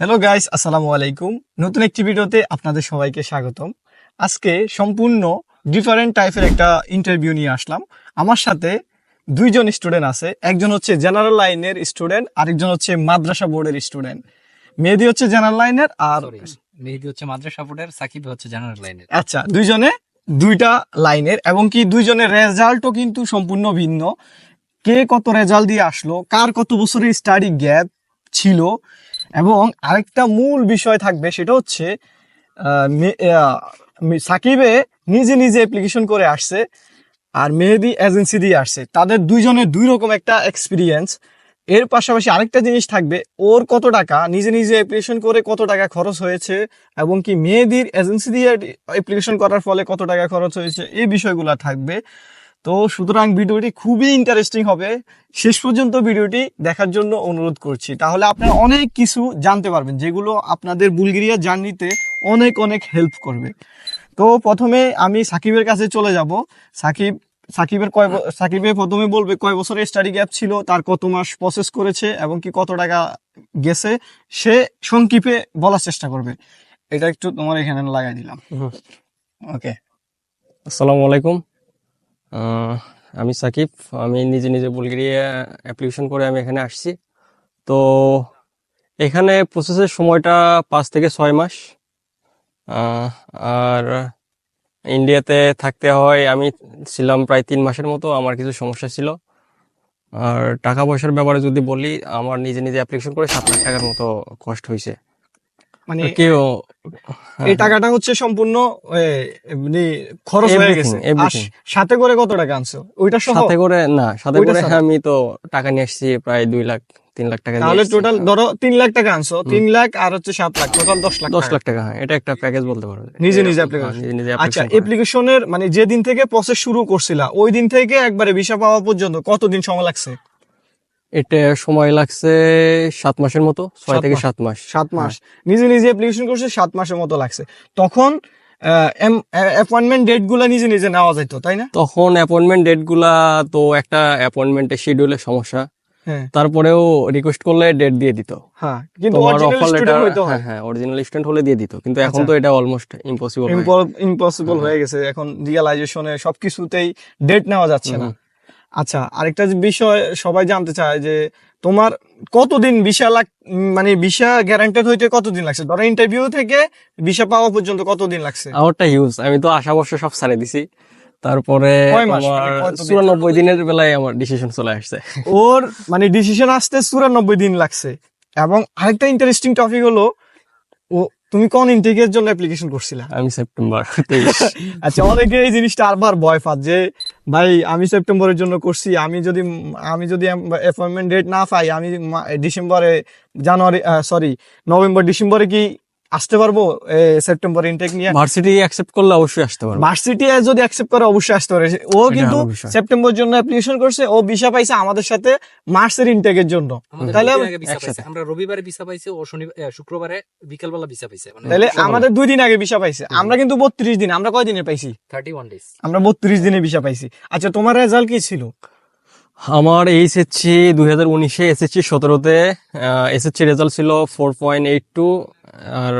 Hello guys আসসালামু আলাইকুম নতুন একটি ভিডিওতে আপনাদের সবাইকে স্বাগতম। আজকে সম্পূর্ণ ডিফারেন্ট টাইপের একটা ইন্টারভিউ নিয়ে আসলাম। আমার সাথে দুইজন স্টুডেন্ট আছে। একজন হচ্ছে জেনারেল লাইনের স্টুডেন্ট আরেকজন হচ্ছে মাদ্রাসা বোর্ডের স্টুডেন্ট মেহেদি হচ্ছে জেনারেল লাইনের আর মেহেদি হচ্ছে মাদ্রাসা বোর্ডের সাকিব হচ্ছে জেনারেল লাইনের আচ্ছা দুইজনে দুইটা লাইনের এবং কি দুইজনের রেজাল্টও কিন্তু সম্পূর্ণ ভিন্ন। কে কত রেজাল্ট দিয়ে আসলো কার কত বছরের স্টাডি গ্যাপ ছিল এবং আরেকটা মূল বিষয় থাকবে, সেটা হচ্ছে সাকিবে নিজে নিজে অ্যাপ্লিকেশন করে আসছে আর মেহেদি এজেন্সি দিয়ে আসছে। তাদের দুইজনের দুই রকম একটা এক্সপিরিয়েন্স এর পাশাপাশি আরেকটা জিনিস থাকবে, ওর কত টাকা, নিজে নিজে অ্যাপ্লিকেশন করে কত টাকা খরচ হয়েছে এবং কি মেয়েদের এজেন্সি দিয়ে অ্যাপ্লিকেশন করার ফলে কত টাকা খরচ হয়েছে, এই বিষয়গুলো থাকবে। তো সুতরাং ভিডিওটি খুবই ইন্টারেস্টিং হবে। শেষ পর্যন্ত ভিডিওটি দেখার জন্য অনুরোধ করছি। তাহলে আপনারা অনেক কিছু জানতে পারবেন যেগুলো আপনাদের বুলগেরিয়া জার্নিতে অনেক অনেক হেল্প করবে। তো প্রথমে আমি সাকিবের কাছে চলে যাব। সাকিব সাকিবের কয় ব- সাকিবে প্রথমে বলবে কয় বছরের স্টাডি গ্যাপ ছিল তার কত মাস প্রসেস করেছে এবং কি কত টাকা গেছে সে সংক্ষেপে বলার চেষ্টা করবে। এটা একটু তোমার এখানে লাগাই দিলাম। ওকে আসসালামু আলাইকুম। আমি সাকিব, আমি নিজে নিজে বুলগেরিয়া অ্যাপ্লিকেশন করে আমি এখানে আসছি। তো এখানে প্রসেসের সময়টা পাঁচ থেকে ছয় মাস। আর ইন্ডিয়াতে থাকতে হয়, আমি ছিলাম প্রায় তিন মাসের মতো, আমার কিছু সমস্যা ছিল। আর টাকা পয়সার ব্যাপারে যদি বলি, আমার নিজে নিজে অ্যাপ্লিকেশন করে সাত লাখ টাকার মতো কষ্ট হয়েছে মানে কেউ এই টাকাটা হচ্ছে সম্পূর্ণ খরচ হয়ে গেছে। সাথে করে কত টাকা আনছো? ওইটা সহ? সাথে করে না সাথে করে আমি তো টাকা নিয়ে আসছি প্রায় দুই লাখ তিন লাখ টাকা তাহলে টোটাল ধরো তিন লাখ টাকা আনছো তিন লাখ আর হচ্ছে সাত লাখ টোটাল দশ লাখ দশ লাখ টাকা হ্যাঁ এটা একটা প্যাকেজ বলতে পারো। নিজে নিজে হ্যাঁ, আচ্ছা অ্যাপ্লিকেশনের মানে যেদিন থেকে প্রসেস শুরু করছিলা ওই দিন থেকে একবারে ভিসা পাওয়া পর্যন্ত কতদিন সময় লাগছে? এটা সময় লাগছে সাত মাসের মতো ছয় থেকে সাত মাস। সাত মাস। নিজে নিজে অ্যাপ্লিকেশন করছে সাত মাসের মতো লাগছে। তখন অ্যাপয়েন্টমেন্ট ডেটগুলা নিজে নিজে নেওয়া যেত তাই না? তখন অ্যাপয়েন্টমেন্ট ডেটগুলা তো একটা অ্যাপয়েন্টমেন্টের শিডিউলের সমস্যা। হ্যাঁ। তারপরেও রিকোয়েস্ট করলে ডেট দিয়ে দিত। হ্যাঁ কিন্তু অরিজিনাল অফার লেটার হ্যাঁ। হ্যাঁ অরিজিনাল স্টুডেন্ট হলে দিয়ে দিত কিন্তু এখন আচ্ছা। তো এটা অলমোস্ট ইম্পসিবল ইম্পসিবল হয়ে। গেছে এখন রিয়েলাইজেশনে সবকিছুতেই ডেট নেওয়া যাচ্ছে না। আচ্ছা আরেকটা বিষয় সবাই জানতে চায় যে তোমার কতদিন ভিসা লাগ মানে ভিসা গ্যারান্টেড হইতে কতদিন লাগছে? ধরো ইন্টারভিউ থেকে ভিসা পাওয়া পর্যন্ত কতদিন লাগছে? আমারটা হিউজ আমি তো আশা বর্ষ সব ছাড়ে দিছি। তারপরে মানে? চুরানব্বই দিনের বেলায় আমার ডিসিশন চলে আসছে। ওর মানে ডিসিশন আসতে চুরানব্বই দিন লাগছে। এবং আরেকটা ইন্টারেস্টিং টপিক হলো ও তুমি কোন ইনটেকের জন্য অ্যাপ্লিকেশন করছিলা? আমি সেপ্টেম্বর আচ্ছা অনেকে এই জিনিসটা আরবার ভয় পাত যে ভাই, আমি সেপ্টেম্বরের জন্য করছি। আমি যদি আমি যদি অ্যাপয়েন্টমেন্ট ডেট না পাই, আমি ডিসেম্বরে, জানুয়ারি সরি নভেম্বর, ডিসেম্বরে কি আসতে পারব সেপ্টেম্বর ইনটেক নিয়ে। ভার্সিটি অ্যাকসেপ্ট করলে অবশ্যই আসতে পারব। ভার্সিটি যদি অ্যাকসেপ্ট করে অবশ্যই আসতে পারে ও কিন্তু সেপ্টেম্বর জন্য অ্যাপ্লিকেশন করছে ও ভিসা পাইছে আমাদের সাথে মার্চের ইনটেকের জন্য। আমাদের তাহলে আমরা রবিবারে ভিসা পাইছি ও শনিবার শুক্রবারে বিকেলবেলা ভিসা পাইছে। মানে তাহলে আমাদের দুই দিন আগে ভিসা পাইছে। আমরা কিন্তু বত্রিশ দিন আমরা কয় দিনে পাইছি? থার্টি ওয়ান ডেজ আমরা বত্রিশ দিনে ভিসা পাইছি। আচ্ছা তোমার রেজাল্ট কি ছিল? আমার এইচএসসি দুই হাজার উনিশে এসএসসি সতেরোতে এসএসসি রেজাল্ট ছিল ফোর পয়েন্ট এইট টু আর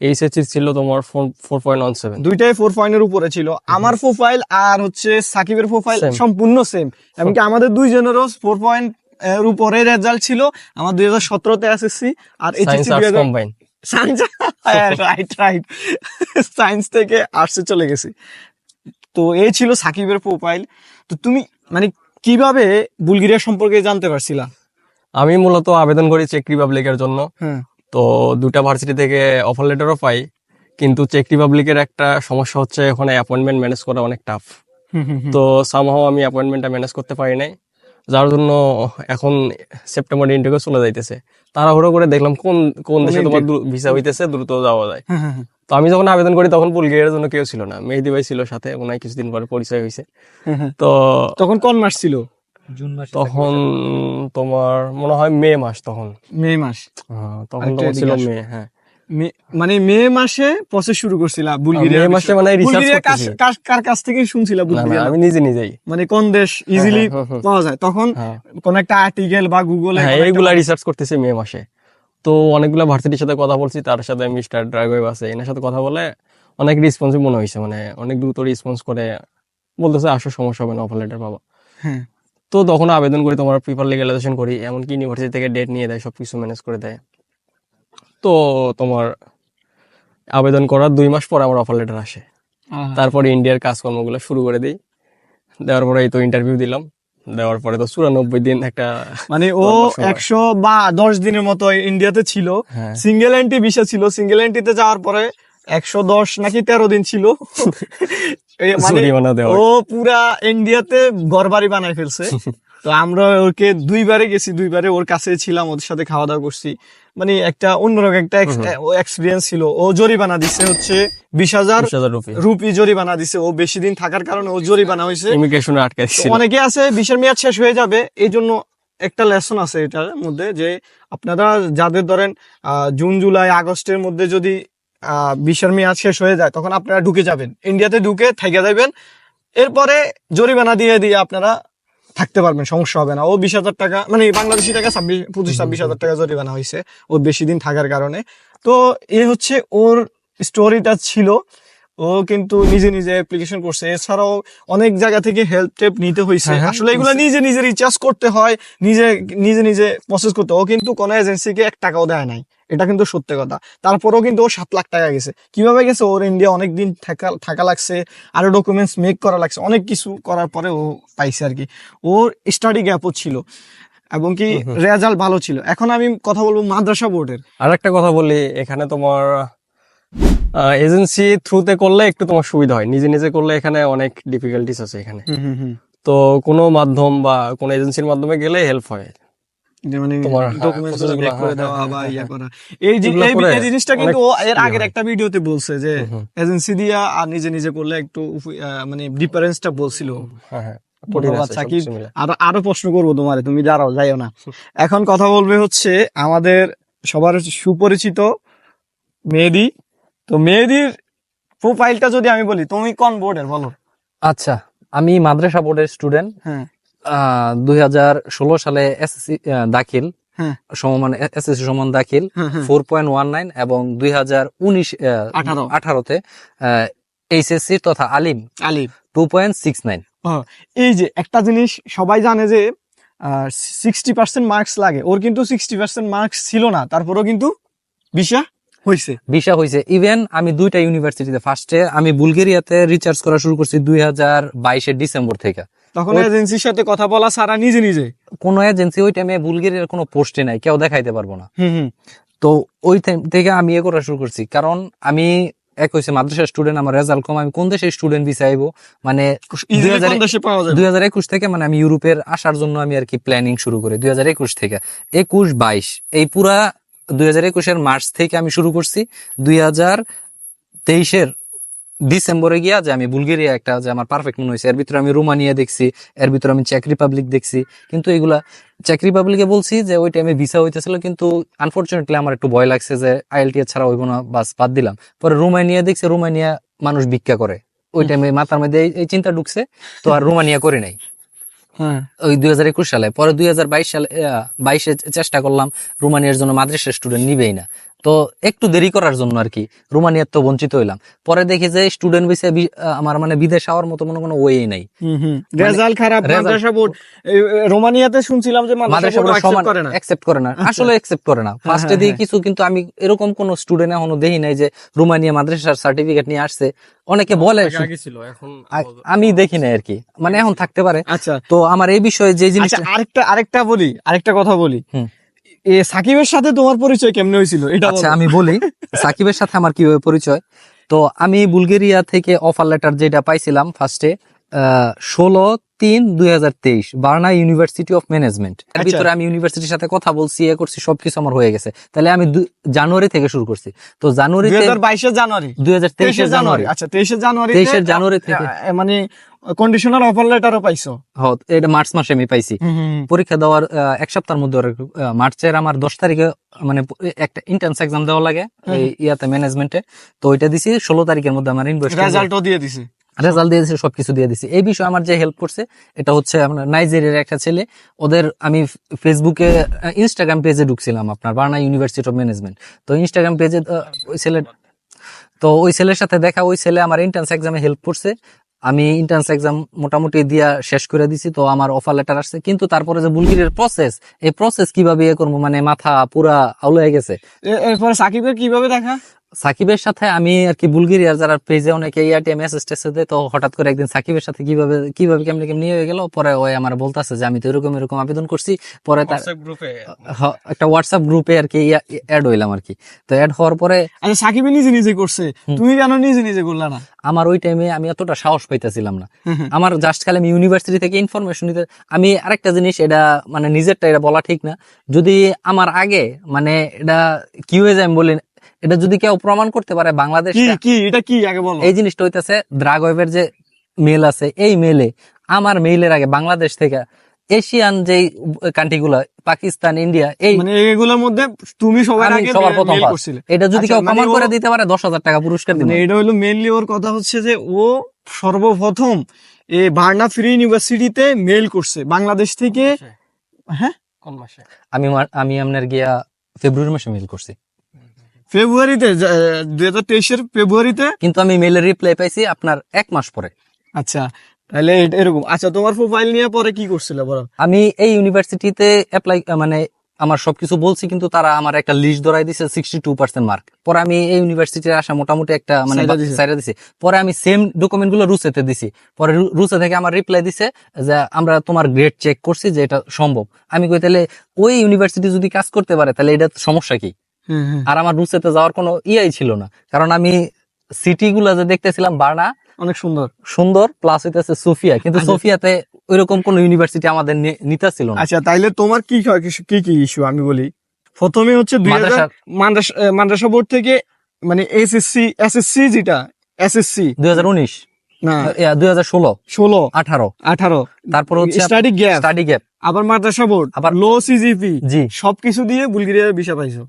এইচএসসি ছিল তোমার ফোর পয়েন্ট ওয়ান সেভেন দুইটাই ফোর পয়েন্টের উপরে ছিল। আমার প্রোফাইল আর হচ্ছে সাকিবের প্রোফাইল সম্পূর্ণ সেম এমনকি আমাদের দুইজনেরও ফোর পয়েন্ট এর উপরে রেজাল্ট ছিল। আমার দুই হাজার সতেরোতে এসএসসি আর সায়েন্স এইচএসসি দুই হাজার কম্বাইন রাইট রাইট সায়েন্স থেকে আর্টসে চলে গেছি। তো এই ছিল সাকিবের প্রোফাইল তো তুমি মানে কীভাবে বুলগেরিয়া সম্পর্কে জানতে পারছিলা? আমি মূলত আবেদন করি চেক রিপাবলিকের জন্য। হ্যাঁ। তো দুটা ভার্সিটি থেকে অফার লেটারও পাই কিন্তু চেক রিপাবলিকের একটা সমস্যা হচ্ছে ওখানে অ্যাপয়েন্টমেন্ট ম্যানেজ করা অনেক টাফ তো সামহাও আমি অ্যাপয়েন্টমেন্টটা ম্যানেজ করতে পারি নাই যার জন্য এখন সেপ্টেম্বর ইন্টারভিউ চলে যাইতেছে। তাড়াহুড়ো করে দেখলাম কোন কোন দেশে তোমার ভিসা হইতেছে দ্রুত যাওয়া যায়। তো আমি যখন আবেদন করি তখন বুলগেরিয়ার জন্য কেউ ছিল না। মেহেদি ভাই ছিল সাথে ওনার কিছুদিন পরে পরিচয় হয়েছে। তো তখন কোন মাস ছিল? জুন মাসে তখন তোমার মনে হয় মে মাস তখন। মে মাস। হ্যাঁ, তখন তোমার ছিল মে হ্যাঁ। মানে মে মাসে প্রসেস শুরু করছিলা বুলগেরিয়া মে মাসে মানে করতেছি। কার- কাছ থেকে শুনছিলা বুলগেরিয়া আমি নিজে নিজেই। মানে কোন দেশ ইজিলি হ্যাঁ, হ্যাঁ, হ্যাঁ। পাওয়া যায়? তখন হ্যাঁ। কোন একটা আর্টিকেল বা গুগলে হ্যাঁ এইগুলা রিসার্চ করতেছে মে মাসে। তো অনেকগুলো ভার্সিটির সাথে কথা বলছি তার সাথে মিস্টার ড্রাইভার আছে এনার সাথে কথা বলে অনেক রেসপন্সিভ মনে হয়েছে মানে অনেক দ্রুত রেসপন্স করে বলতেছে আসো সমস্যা হবে না অফার লেটার পাবা। হ্যাঁ। তো তখন আবেদন করি তোমার পেপার লিগালাইজেশন করি এমনকি ইউনিভার্সিটি থেকে ডেট নিয়ে দেয় সবকিছু ম্যানেজ করে দেয়। তো তোমার আবেদন করার দুই মাস পর আমার অফার লেটার আসে। তারপরে ইন্ডিয়ার কাজকর্মগুলো শুরু করে দিই। দেওয়ার পরে এই তো ইন্টারভিউ দিলাম। দেওয়ার পরে তো চুরানব্বই দিন একটা মানে ও একশো বা দশ দিনের মতো ইন্ডিয়াতে ছিল। সিঙ্গেল এন্ট্রি বিষয় ছিল। সিঙ্গেল এন্ট্রিতে যাওয়ার পরে একশো দশ নাকি তেরো দিন ছিল। মানে ও পুরা ইন্ডিয়াতে ঘর বাড়ি বানাই ফেলছে। তো আমরা ওকে দুইবারে গেছি দুইবারে ওর কাছে ছিলাম ওদের সাথে খাওয়া দাওয়া করছি। মানে একটা অন্যরকম একটা এক্সপিরিয়েন্স ছিল। ও জরিমানা দিছে হচ্ছে বিশ হাজার রুপি। জরিমানা দিছে। ও বেশি দিন থাকার কারণে ও জরিমানা হয়েছে। ইমিগ্রেশনে আটকে তো ছিল। অনেকে আছে বিশের মেয়াদ শেষ হয়ে যাবে। এই জন্য একটা লেসন আছে এটার মধ্যে যে আপনারা যাদের ধরেন আহ, জুন জুলাই আগস্টের মধ্যে যদি বিশের মেয়াদ শেষ হয়ে যায় তখন আপনারা ঢুকে যাবেন। ইন্ডিয়াতে ঢুকে থেকে যাবেন এরপরে জরিমানা দিয়ে দিয়ে আপনারা থাকতে পারবেন সমস্যা হবে না। ও বিশ হাজার টাকা মানে বাংলাদেশি টাকা ছাব্বিশ পঁচিশ ছাব্বিশ হাজার টাকা জরিমানা হয়েছে ও বেশি দিন থাকার কারণে। তো এ হচ্ছে ওর স্টোরিটা ছিল। ও কিন্তু নিজে নিজে অ্যাপ্লিকেশন করছে। এছাড়াও অনেক জায়গা থেকে হেল্প টেপ নিতে হয়েছে। হ্যাঁ, হ্যাঁ, আসলে এগুলো নিজে নিজে রিচার্জ করতে হয় নিজে নিজে নিজে প্রসেস করতে হয়। ও কিন্তু কোনো এজেন্সিকে এক টাকাও দেয় নাই। এটা কিন্তু সত্যি কথা। তারপরেও কিন্তু ও সাত লাখ টাকা গেছে। কীভাবে গেছে? ওর ইন্ডিয়া অনেক দিন থাকা থাকা লাগছে আরও ডকুমেন্টস মেক করা লাগছে অনেক কিছু করার পরে ও পাইছে আর কি। ওর স্টাডি গ্যাপও ছিল এবং কি রেজাল্ট ভালো ছিল। এখন আমি কথা বলব মাদ্রাসা বোর্ডের আর একটা কথা বলি এখানে তোমার এজেন্সি থ্রুতে করলে একটু তোমার সুবিধা হয়। নিজে নিজে করলে এখানে অনেক ডিফিকাল্টিস আছে এখানে। তো কোনো মাধ্যম বা কোনো এজেন্সির মাধ্যমে গেলে হেল্প হয়। এই যে এগুলো এই- করে এই জিনিসটা কিন্তু এর আগের একটা ভিডিওতে বলছে যে হুম, হুম। এজেন্সি দিয়া আর নিজে নিজে করলে একটু মানে ডিফারেন্সটা বলছিল। ধন্যবাদ, কঠিন আছে সাকিব। সবকিছু মিলে। আরও আরও প্রশ্ন করব তোমারে তুমি দাঁড়াও যাইও না। এখন কথা বলবে হচ্ছে আমাদের সবার সুপরিচিত মেহেদি। তো মেহেদির প্রোফাইলটা যদি আমি বলি তুমি কোন বোর্ডের বলো? আচ্ছা আমি মাদ্রাসা বোর্ডের স্টুডেন্ট হ্যাঁ। দুই হাজার ষোলো সালে এসএসসি দাখিল। হ্যাঁ। সমমান এসএসসি সমান দাখিল। হ্যাঁ, হ্যাঁ। ফোর পয়েন্ট ওয়ান নাইন এবং দুই হাজার উনিশ আঠারোতে এইচএসসি তথা আলিম। আলিফ টু পয়েন্ট সিক্স নাইন। এই যে একটা জিনিস সবাই জানে যে সিক্সটি পার্সেন্ট মার্কস লাগে। ওর কিন্তু সিক্সটি পার্সেন্ট মার্কস ছিল না। তারপরেও কিন্তু বিশা হয়েছে ভিসা হয়েছে ইভেন আমি দুইটা ইউনিভার্সিটিতে ফার্স্টে আমি বুলগেরিয়াতে রিচার্জ করা শুরু করছি দুই হাজার বাইশের ডিসেম্বর থেকে। তখন এজেন্সির সাথে কথা বলা সারা নিজে নিজে। কোনো এজেন্সি ওই টাইমে বুলগেরিয়ার কোনো পোস্টে নাই কেউ দেখাইতে পারব না। তো ওই টাইম থেকে আমি এ করা শুরু করছি। কারণ আমি এক হয়েছে মাদ্রাসার স্টুডেন্ট আমার রেজাল্ট কম আমি কোন দেশের স্টুডেন্ট ভিসা আইবো? মানে Easily 2000 কোন দেশে পাওয়া যাবে? দুই হাজার একুশ থেকে মানে আমি ইউরোপের আসার জন্য আমি আর কি প্ল্যানিং শুরু করি দুই হাজার একুশ থেকে। একুশ বাইশ। এই পুরা দুই হাজার একুশের মার্চ থেকে আমি শুরু করছি। দুই হাজার তেইশের ডিসেম্বরে গিয়া যে আমি বুলগেরিয়া একটা যে আমার পারফেক্ট মনে হয়েছে। এর ভিতরে আমি রোমানিয়া দেখছি এর ভিতরে আমি চেক রিপাবলিক দেখছি। কিন্তু এগুলা চেক রিপাবলিকে বলছি যে ওই টাইমে ভিসা হইতেছিল কিন্তু আনফরচুনেটলি আমার একটু ভয় লাগছে যে আইএলটিএস ছাড়া হইব না বাস বাদ দিলাম। পরে রোমানিয়া দেখছি রোমানিয়া মানুষ ভিক্ষা করে। ওই টাইমে মাথার মধ্যে এই- এই চিন্তা ঢুকছে তো আর রোমানিয়া করে নাই। হ্যাঁ। ওই দুই হাজার একুশ সালে পরে দুই হাজার বাইশ সালে বাইশে চেষ্টা করলাম রোমানিয়ার জন্য মাদ্রাসা স্টুডেন্ট নিবেই না। তো একটু দেরি করার জন্য আর কি। রোমানিয়ার তো বঞ্চিত হইলাম। পরে দেখি যে স্টুডেন্ট বিষয়ে আমার মানে বিদেশ হওয়ার মতো মনে কোনো ওয়ে নাই। হুম রেজাল্ট খারাপ মানে মাদ্রাসা বোর্ড রোমানিয়াতে শুনছিলাম যে মাদ্রাসা বোর্ড সমান না। অ্যাকসেপ্ট করে না। আসলে অ্যাকসেপ্ট করে না। ফার্স্টে হ্যাঁ, দিয়ে হ্যাঁ। কিছু কিন্তু আমি এরকম কোন স্টুডেন্ট এখনও দেখি নাই যে রোমানিয়া মাদ্রাসার সার্টিফিকেট নিয়ে আসছে। অনেকে বলে আমি দেখি নাই আর কি। মানে এখন থাকতে পারে। আচ্ছা। তো আমার এই বিষয়ে যে আচ্ছা জিনিসটা আরেকটা আরেকটা বলি আরেকটা কথা বলি। এ সাকিবের সাথে তোমার পরিচয় কেমনে হয়েছিল? এটা আচ্ছা আমি বলি সাকিবের সাথে আমার কীভাবে পরিচয়? তো আমি বুলগেরিয়া থেকে অফার লেটার যেটা পাইছিলাম ফার্স্টে ষোলো তিন দুই হাজার তেইশ বার্না ইউনিভার্সিটি অফ ম্যানেজমেন্ট। এর আচ্ছা। ভিতরে আমি ইউনিভার্সিটির সাথে কথা বলছি এ করছি সবকিছু আমার হয়ে গেছে। তাহলে আমি জানুয়ারি থেকে শুরু করছি। তো দুই হাজার বাইশের জানুয়ারি। দুই হাজার তেইশে তেইশের জানুয়ারি। আচ্ছা তেইশে জানুয়ারি 23 জানুয়ারি থেকে। মানে কন্ডিশনাল অফার লেটারও পাইছো? হ, এটা মার্চ মাসে আমি পাইছি। পরীক্ষা দেওয়ার এক সপ্তাহের মধ্যে মার্চের আমার দশ তারিখে মানে একটা ইন্টার্নস এক্সাম দেওয়া লাগে ইয়াতে ম্যানেজমেন্টে তো ওইটা দিছি ষোলো তারিখের মধ্যে আমার ইনভয়েস রেজাল্টও দিয়ে দিছে। রেজাল্ট দিয়ে দিয়েছে, সবকিছু দিয়ে দিছি এই বিষয়ে আমার যে হেল্প করছে, এটা হচ্ছে আপনার নাইজেরিয়ার একটা ছেলে। ওদের আমি ফেসবুকে ইনস্টাগ্রাম পেজে ঢুকছিলাম আপনার বার্না ইউনিভার্সিটি অফ ম্যানেজমেন্ট তো ইনস্টাগ্রাম পেজে ওই ছেলে তো ওই ছেলের সাথে দেখা, ওই ছেলে আমার এন্ট্রান্স এক্সামে হেল্প করছে। আমি এন্ট্রান্স এক্সাম মোটামুটি দিয়া শেষ করে দিছি, তো আমার অফার লেটার আসছে। কিন্তু তারপরে যে বুলগিরের প্রসেস এই প্রসেস কীভাবে ইয়ে করব? মানে মাথা পুরা আউলে গেছে। এরপরে সাকিবের কীভাবে দেখা? সাকিবের সাথে আমি আর কি বুলগেরিয়ার যারা পেজে অনেকে ইয়াটি মেসেজ টেসেজ দেয় তো হঠাৎ করে একদিন সাকিবের সাথে কীভাবে কীভাবে কেমনি কেমনি হয়ে গেল পরে ওই আমার বলতেছে যে আমি তো এরকম এরকম আবেদন করছি পরে তার গ্রুপে একটা হোয়াটসঅ্যাপ গ্রুপে আর কি অ্যাড হইলাম আর কি। তো অ্যাড হওয়ার পরে আচ্ছা সাকিবে নিজে নিজে করছে তুমি কেন নিজে নিজে করলা না? আমার ওই টাইমে আমি এতটা সাহস পাইতেছিলাম না। আমার জাস্ট খালি আমি ইউনিভার্সিটি থেকে ইনফরমেশন নিতে আমি আরেকটা জিনিস এটা মানে নিজেরটা এটা বলা ঠিক না। যদি আমার আগে মানে এটা কি হয়ে যায় আমি বলি এটা যদি কেউ প্রমাণ করতে পারে বাংলাদেশ কি কি এটা কি আগে বলো। এই জিনিসটা হইতেছে ড্রাগ ওয়েবের যে মেল আছে এই মেলে আমার মেইলের আগে বাংলাদেশ থেকে এশিয়ান যে কান্ট্রি গুলো পাকিস্তান ইন্ডিয়া এই মানে এগুলোর মধ্যে তুমি সবার আমি আগে সবার প্রথম করছিলে। এটা যদি আচ্ছা, কেউ মানে প্রমাণ করে দিতে পারে দশ হাজার টাকা পুরস্কার দিবে। মানে এটা হলো মেনলি ওর কথা হচ্ছে যে ও সর্বপ্রথম এ ভার্না ফ্রি ইউনিভার্সিটিতে মেল করছে বাংলাদেশ থেকে। হ্যাঁ? কোন মাসে? আমি আমি আপনার গিয়া ফেব্রুয়ারি মাসে মেল করছি। ফেব্রুয়ারিতে দুই হাজার তেইশের ফেব্রুয়ারিতে? কিন্তু আমি মেলের রিপ্লাই পাইছি আপনার এক মাস পরে। আচ্ছা তাহলে এরকম। আচ্ছা তোমার প্রোফাইল নিয়ে পরে কি করছিলে বলো? আমি এই ইউনিভার্সিটিতে অ্যাপ্লাই মানে আমার সবকিছু বলছি কিন্তু তারা আমার একটা লিস্ট ধরাই দিছে সিক্সটি টু পার্সেন্ট মার্ক পরে আমি এই ইউনিভার্সিটির আসা মোটামুটি একটা মানে সাইডা দিছি। পরে আমি সেম ডকুমেন্টগুলো রুসেতে দিছি। পরে রুসে থেকে আমার রিপ্লাই দিছে যে আমরা তোমার গ্রেড চেক করছি যে এটা সম্ভব। আমি কই তাহলে ওই ইউনিভার্সিটি যদি কাজ করতে পারে তাহলে এটা সমস্যা কি? আর আমার রুসেতে যাওয়ার কোনো ইয়াই ছিল না। কারণ আমি সিটি গুলা যে দেখতেছিলাম বার্না অনেক সুন্দর। সুন্দর প্লাস হইতেছে সোফিয়া। কিন্তু আচ্ছা। সোফিয়াতে ওইরকম কোন ইউনিভার্সিটি আমাদের নিতে ছিল না। আচ্ছা তাইলে তোমার কি কি কি ইস্যু আমি বলি। প্রথমে হচ্ছে দুই মাদ্রাসা বোর্ড থেকে মানে এসএসসি এসএসসি যেটা এসএসসি দুই হাজার উনিশ। দুই হাজার ষোলো ষোলো। আঠারো। আঠারো। তারপর হচ্ছে স্টাডি গ্যাপ স্টাডি গ্যাপ আবার মাদ্রাসা বোর্ড আবার- লো সিজিপি জি। সবকিছু দিয়ে বুলগেরিয়ার ভিসা পাইছো।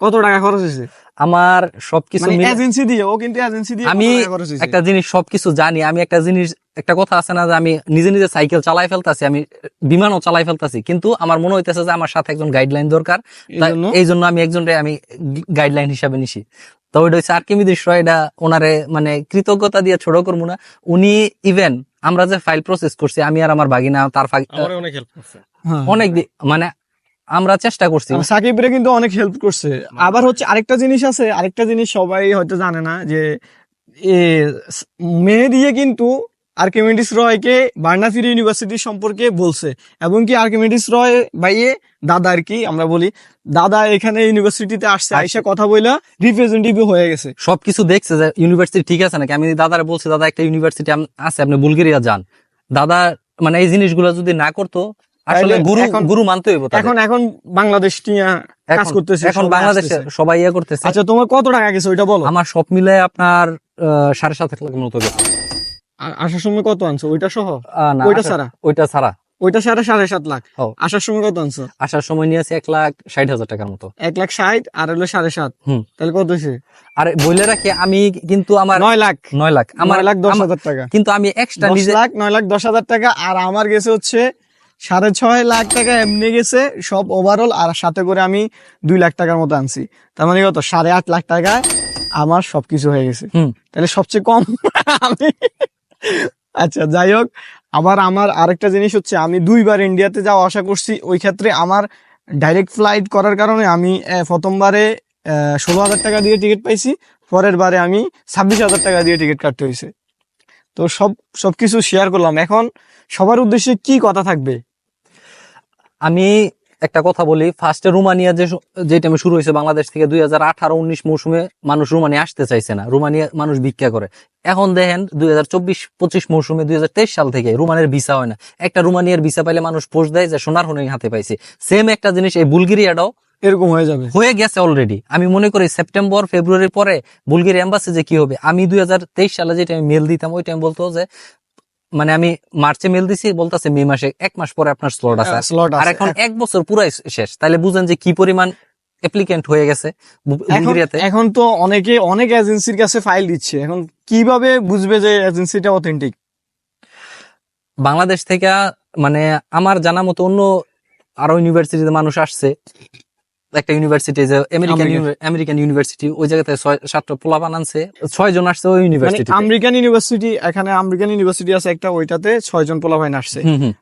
কত টাকা খরচ হয়েছে? আমার সবকিছু মানে এজেন্সি দিয়ে ও কিন্তু এজেন্সি দিয়ে আমি? একটা জিনিস সবকিছু জানি আমি একটা জিনিস একটা কথা আছে না যে আমি নিজে নিজে সাইকেল চালাই ফেলতাছি আমি বিমানও চালাই ফেলতাছি কিন্তু আমার মনে হইতেছে যে আমার সাথে একজন গাইডলাইন দরকার। এই জন্য এই জন্য আমি একজনরে আমি গাইডলাইন হিসাবে নিছি। তো ওইটা হচ্ছে আর্কিমিদিস এটা ওনারে মানে কৃতজ্ঞতা দিয়ে ছোট করব না। উনি ইভেন আমরা যে ফাইল প্রসেস করছি আমি আর আমার বাগিনা তার অনেক হ্যাঁ। অনেক মানে আমরা চেষ্টা করছি। আর সাকিবরে কিন্তু অনেক হেল্প করছে। আবার হচ্ছে আরেকটা জিনিস আছে আরেকটা জিনিস সবাই হয়তো জানে না যে এ মেয়ে দিয়ে কিন্তু আর্কিমিডিস রয়কে বার্নাফিরি ইউনিভার্সিটি সম্পর্কে বলছে এবং কি আর্কিমিডিস রয় বাইয়ে দাদা আর কি আমরা বলি দাদা এখানে ইউনিভার্সিটিতে আসছে আইসা কথা বইলা রিপ্রেজেন্টেটিভ হয়ে গেছে। সবকিছু দেখছে যে ইউনিভার্সিটি ঠিক আছে নাকি? আমি দাদারে বলছি দাদা একটা ইউনিভার্সিটি আছে আপনি বুলগেরিয়া যান। দাদা মানে এই জিনিসগুলো যদি না করতো আসলে গুরু এখন- গুরু মানতে হইব এখন এখন বাংলাদেশ কাজ করতেছে এখন সবাই বাংলাদেশে সবাই ইয়ে করতেছে। আচ্ছা তোমার কত টাকা গেছে ওইটা বলো। আমার সব মিলে আপনার সাড়ে সাত লাখ মতো গেছে। আসার সময় কত আনছো? ওইটা সহ? না, ওইটা ছাড়া? ওইটা ছাড়া। ওইটা সাড়ে সাড়ে সাত লাখ। আসার সময় কত আনছো? আসার সময় নিয়েছে এক লাখ ষাট হাজার টাকার মতো। এক লাখ ষাট আর হলো সাড়ে সাত। তাহলে কত হয়েছে? আর বইলে রাখি আমি কিন্তু আমার নয় লাখ। নয় লাখ। আমার লাখ দশ হাজার টাকা। কিন্তু আমি এক্সট্রা নিজে লাখ নয় লাখ দশ হাজার টাকা আর আমার গেছে হচ্ছে সাড়ে ছয় লাখ টাকা এমনি গেছে সব ওভারঅল আর সাথে করে আমি দুই লাখ টাকার মতো আনছি। তার মানে কত? সাড়ে আট লাখ টাকায় আমার সবকিছু হয়ে গেছে। হুম। তাহলে সবচেয়ে কম আমি আচ্ছা যাই হোক, আবার আমার আরেকটা জিনিস হচ্ছে, আমি দুইবার ইন্ডিয়াতে যাওয়া আশা করছি, ওই ক্ষেত্রে আমার ডাইরেক্ট ফ্লাইট করার কারণে আমি প্রথমবারে ষোলো হাজার টাকা দিয়ে টিকিট পাইছি, পরের বারে আমি ছাব্বিশ হাজার টাকা দিয়ে টিকিট কাটতে হয়েছে তো সব সব কিছু শেয়ার করলাম। এখন সবার উদ্দেশ্যে কি কথা থাকবে? আমি একটা কথা বলি ফার্স্টে রুমানিয়া যে যে টাইমে শুরু হয়েছে বাংলাদেশ থেকে দুই হাজার আঠারো উনিশ মৌসুমে মানুষ রুমানিয়া আসতে চাইছে না। রুমানিয়া মানুষ ভিক্ষা করে। এখন দেখেন দুই হাজার চব্বিশ পঁচিশ মৌসুমে দুই হাজার তেইশ সাল থেকে রুমানের ভিসা হয় না। একটা রুমানিয়ার ভিসা পাইলে মানুষ পোস্ট দেয় যে সোনার হরিণ হাতে পাইছে। সেম একটা জিনিস এই বুলগেরিয়াটাও এরকম হয়ে যাবে। হয়ে গেছে অলরেডি আমি মনে করি সেপ্টেম্বর ফেব্রুয়ারির পরে বুলগেরিয়া এম্বাসি যে কি হবে? আমি দুই হাজার তেইশ সালে যে টাইম মেল দিতাম ওই টাইম বলতো যে মানে আমি মার্চে মেল দিছি বলতেছে মে মাসে এক মাস পরে আপনার স্লট আছে। স্লট আর এখন এক বছর পুরাই শেষ। তাহলে বুঝেন যে কি পরিমাণ অ্যাপ্লিকেন্ট হয়ে গেছে এখন এখন তো অনেকে অনেক এজেন্সির কাছে ফাইল দিচ্ছে। এখন কীভাবে বুঝবে যে এজেন্সিটা অথেন্টিক বাংলাদেশ থেকে মানে আমার জানা মতো অন্য আরও ইউনিভার্সিটিতে মানুষ আসছে। একটা ইউনিভার্সিটি যে আমেরিকান আমেরিকান ইউনিভার্সিটি ওই জায়গাতে ছয় সাতটা পোলাপান আনছে ছয় জন আসছে ওই ইউনিভার্সিটি আমেরিকান ইউনিভার্সিটি এখানে আমেরিকান ইউনিভার্সিটি আছে একটা ওইটাতে ছয়জন পোলাভাইন আসছে। হুম হুম।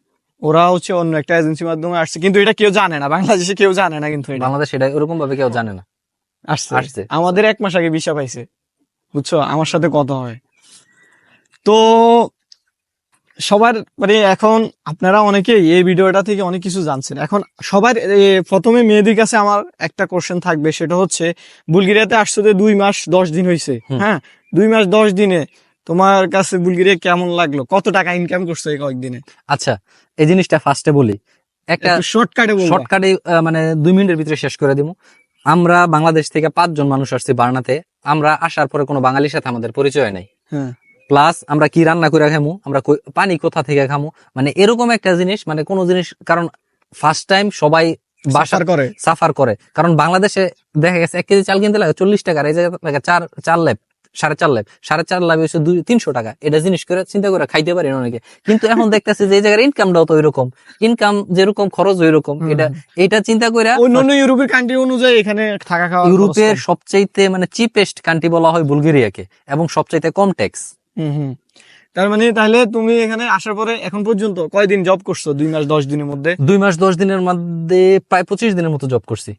ওরা হচ্ছে অন্য একটা এজেন্সির মাধ্যমে আসছে কিন্তু এটা কেউ জানে না বাংলাদেশে কেউ জানে না কিন্তু এটা। বাংলাদেশ এটা এরকম ভাবে কেউ জানে না। আসছে। আসছে। আমাদের এক মাস আগে ভিসা পাইছে বুঝছ? আমার সাথে কথা হয়। তো সবার মানে এখন আপনারা অনেকেই এই ভিডিওটা থেকে অনেক কিছু জানছেন। এখন সবার প্রথমে মেয়েদের কাছে আমার একটা কোশ্চেন থাকবে সেটা হচ্ছে বুলগেরিয়াতে আসছো যে দুই মাস দশ দিন হয়েছে হ্যাঁ? দুই মাস দশ দিনে তোমার কাছে বুলগেরিয়া কেমন লাগল? কত টাকা ইনকাম করছ এই কয়েকদিনে? আচ্ছা এই জিনিসটা ফার্স্টে বলি। একটা শর্টকাটে শর্টকাটে মানে দুই মিনিটের ভিতরে শেষ করে দিব আমরা বাংলাদেশ থেকে পাঁচজন মানুষ আসছি বার্নাতে। আমরা আসার পরে কোনো বাঙালির সাথে আমাদের পরিচয় নাই। হ্যাঁ। প্লাস আমরা কি রান্না করে খামু? আমরা পানি কোথা থেকে খামু? মানে এরকম একটা জিনিস মানে কোনো জিনিস কারণ ফার্স্ট টাইম সবাই বাসার করে। সাফার করে। কারণ বাংলাদেশে দেখা গেছে এক কেজি চাল কিনতে লাগে চল্লিশ টাকা এই জায়গায় লাগে চার চার ল্যাব সাড়ে চার ল্যাব সাড়ে চার ল্যাব হচ্ছে দুই তিনশো টাকা। এটা জিনিস করে চিন্তা করে খাইতে পারি অনেকে। কিন্তু এখন দেখতেছি যে এই জায়গার ইনকামটাও তো ওইরকম। ইনকাম যেরকম খরচ ওইরকম। এটা এটা চিন্তা করে অন্যান্য ইউরোপের কান্ট্রি অনুযায়ী এখানে থাকা খাওয়া ইউরোপের সবচাইতে মানে চিপেস্ট কান্ট্রি বলা হয় বুলগেরিয়াকে এবং সবচাইতে কম ট্যাক্স হুম হুম। তার মানে তাহলে তুমি এখানে আসার পরে এখন পর্যন্ত কয়দিন জব করছ? দুই মাস দশ দিনের মধ্যে? দুই মাস দশ দিনের মধ্যে প্রায় পঁচিশ দিনের মতো জব করছি।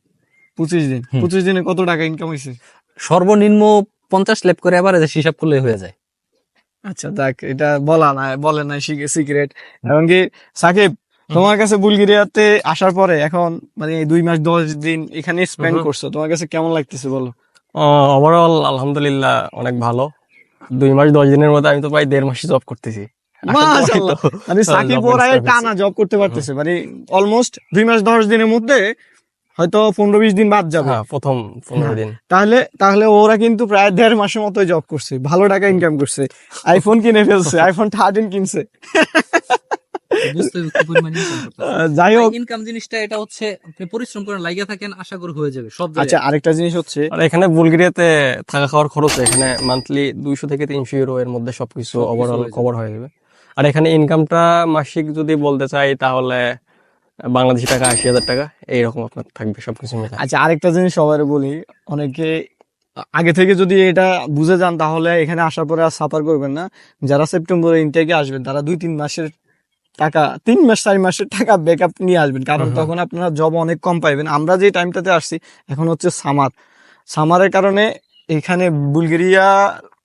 পঁচিশ দিন? পঁচিশ দিনে কত টাকা ইনকাম হয়েছে সর্বনিম্ন পঞ্চাশ ল্যাব করে আবার হিসাব করলে হয়ে যায়। আচ্ছা দেখ এটা বলা না বলে না সিক্রেট এমনকি সাকিব তোমার কাছে বুলগেরিয়াতে আসার পরে এখন মানে দুই মাস দশ দিন এখানে স্পেন্ড করছ তোমার কাছে কেমন লাগতেছে বলো? ওভারঅল আলহামদুলিল্লাহ অনেক ভালো। দুই মাস দশ দিনের মধ্যে আমি তো প্রায় দেড় মাসই জব করতেছি। মানে সাকিব ওরাই টানা জব করতে পারতেছে। মানে অলমোস্ট দুই মাস দশ দিনের মধ্যে হয়তো পনেরো বিশ দিন বাদ যাবে। হ্যাঁ প্রথম পনেরো হ্যাঁ। দিন। তাহলে তাহলে ওরা কিন্তু প্রায় দেড় মাসের মতো জব করছে। ভালো টাকা ইনকাম করছে। আইফোন কিনে ফেলছে আইফোন থার্টিন কিনছে। যাই হোক। ইনকাম জিনিসটা এটা হচ্ছে আপনি পরিশ্রম করে লাগিয়ে থাকেন আশা করি হয়ে যাবে সব আচ্ছা আরেকটা জিনিস হচ্ছে আর এখানে বুলগেরিয়াতে থাকা খাওয়ার খরচ এখানে মান্থলি দুইশো থেকে তিনশো ইউরো এর মধ্যে সবকিছু ওভারঅল কভার হয়ে যাবে। আর এখানে ইনকামটা মাসিক যদি বলতে চাই তাহলে বাংলাদেশি টাকা আশি হাজার টাকা এইরকম আপনার থাকবে সবকিছু মিলে। আচ্ছা আরেকটা জিনিস সবাই বলি অনেকে আগে থেকে যদি এটা বুঝে যান তাহলে এখানে আসার পরে আর সাফার করবেন না। যারা সেপ্টেম্বরে ইনটেকে আসবেন তারা দুই তিন মাসের টাকা তিন মাস চার মাসের টাকা ব্যাকআপ নিয়ে আসবেন। কারণ হুম হুম। তখন আপনারা জব অনেক কম পাইবেন। আমরা যে টাইমটাতে আসছি এখন হচ্ছে সামার সামারের কারণে এখানে বুলগেরিয়া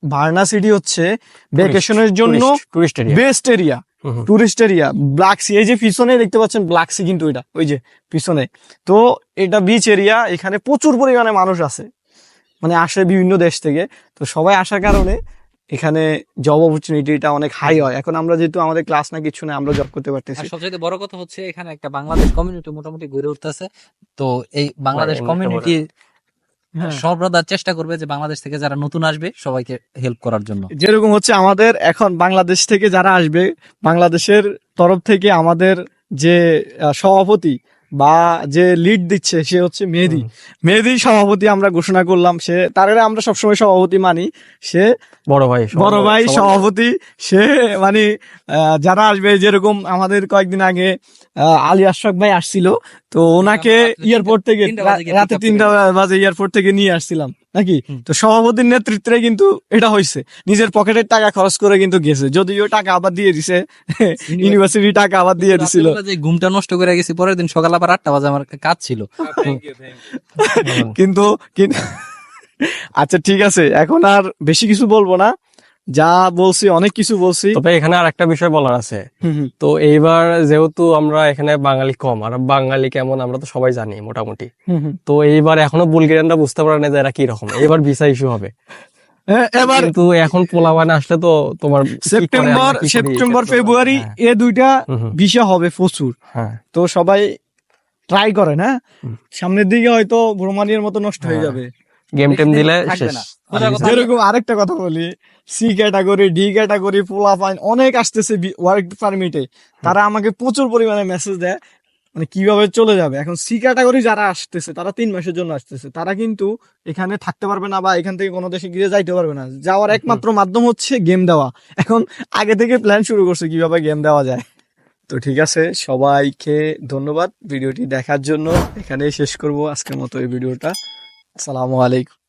ভার্না সিটি হচ্ছে ভ্যাকেশনের জন্য tourist area best area tourist area black sea এই যে পিছনে দেখতে পাচ্ছেন ব্ল্যাক সি কিন্তু এটা ওই যে পিছনে। তো এটা বিচ এরিয়া এখানে প্রচুর পরিমাণে মানুষ আছে। মানে আসে বিভিন্ন দেশ থেকে। তো সবাই আসার কারণে এখানে জব অপরচুনিটিটা অনেক হাই হয়। এখন আমরা যেহেতু আমাদের ক্লাস না কিছু না আমরা জব করতে পারতেছি। সবচেয়ে বড় কথা হচ্ছে এখানে একটা বাংলাদেশ কমিউনিটি মোটামুটি গড়ে উঠতেছে। তো এই বাংলাদেশ কমিউনিটি হ্যাঁ। সর্বদা চেষ্টা করবে যে বাংলাদেশ থেকে যারা নতুন আসবে সবাইকে হেল্প করার জন্য। যেরকম হচ্ছে আমাদের এখন বাংলাদেশ থেকে যারা আসবে বাংলাদেশের তরফ থেকে আমাদের যে আহ, সভাপতি বা যে লিড দিচ্ছে সে হচ্ছে মেহেদি। মেহেদি সভাপতি আমরা ঘোষণা করলাম সে তার আমরা সবসময় সভাপতি মানি। সে বড় ভাই বড় ভাই সভাপতি সে মানে আহ, যারা আসবে যেরকম আমাদের কয়েকদিন আগে আলী আশরাক ভাই আসছিল তো ওনাকে রাত্রে তিনটা- এয়ারপোর্ট থেকে রাতে তিনটা বাজে। এয়ারপোর্ট থেকে নিয়ে আসছিলাম নাকি? তো সভাপতির নেতৃত্বে কিন্তু এটা হয়েছে। নিজের পকেটের টাকা খরচ করে কিন্তু গেছে। যদিও টাকা আবার দিয়ে দিছে ইউনিভার্সিটি টাকা আবার দিয়ে দিছিল। যে ঘুমটা নষ্ট করে গেছি পরের দিন সকাল আবার আটটা বাজে আমার কাজ ছিল। কিন্তু আচ্ছা ঠিক আছে এখন আর বেশি কিছু বলব না। যা বলছি অনেক কিছু বলছি। তবে এখানে আর একটা বিষয় বলার আছে। তো এইবার যেহেতু আমরা এখানে বাঙালি কম আর বাঙালি কেমন আমরা তো সবাই জানি মোটামুটি। তো এইবার এখনও বুলগেরিয়ানরা বুঝতে পারে না যে এরা কি রকম। এবার ভিসা ইস্যু হবে। হ্যাঁ, এবার কিন্তু এখন পোলাবানে আসলে তো তোমার সেপ্টেম্বর করি, সেপ্টেম্বর ফেব্রুয়ারি হ্যাঁ, এ দুইটা হুম, হবে প্রচুর। হ্যাঁ। তো সবাই ট্রাই হ্যাঁ হুম। সামনের দিকে হয়তো ভ্রমণের মতো নষ্ট হয়ে হ্যাঁ। যাবে। গেম টেম দিলে শেষ। যেরকম আরেকটা কথা বলি সি ক্যাটাগরি ডি ক্যাটাগরি পোলা ফাইন অনেক আসতেছে ওয়ার্ক পারমিটে তারা আমাকে প্রচুর পরিমাণে মেসেজ দেয় মানে কীভাবে চলে যাবে। এখন সি ক্যাটাগরি যারা আসতেছে তারা তিন মাসের জন্য আসতেছে। তারা কিন্তু এখানে থাকতে পারবে না বা এখান থেকে কোনো দেশে গিয়ে যাইতে পারবে না। যাওয়ার একমাত্র মাধ্যম হচ্ছে গেম দেওয়া। এখন আগে থেকে প্ল্যান শুরু করছে কীভাবে গেম দেওয়া যায়। তো ঠিক আছে সবাইকে ধন্যবাদ ভিডিওটি দেখার জন্য। এখানেই শেষ করব আজকের মতো এই ভিডিওটা। আসসালামু আলাইকুম।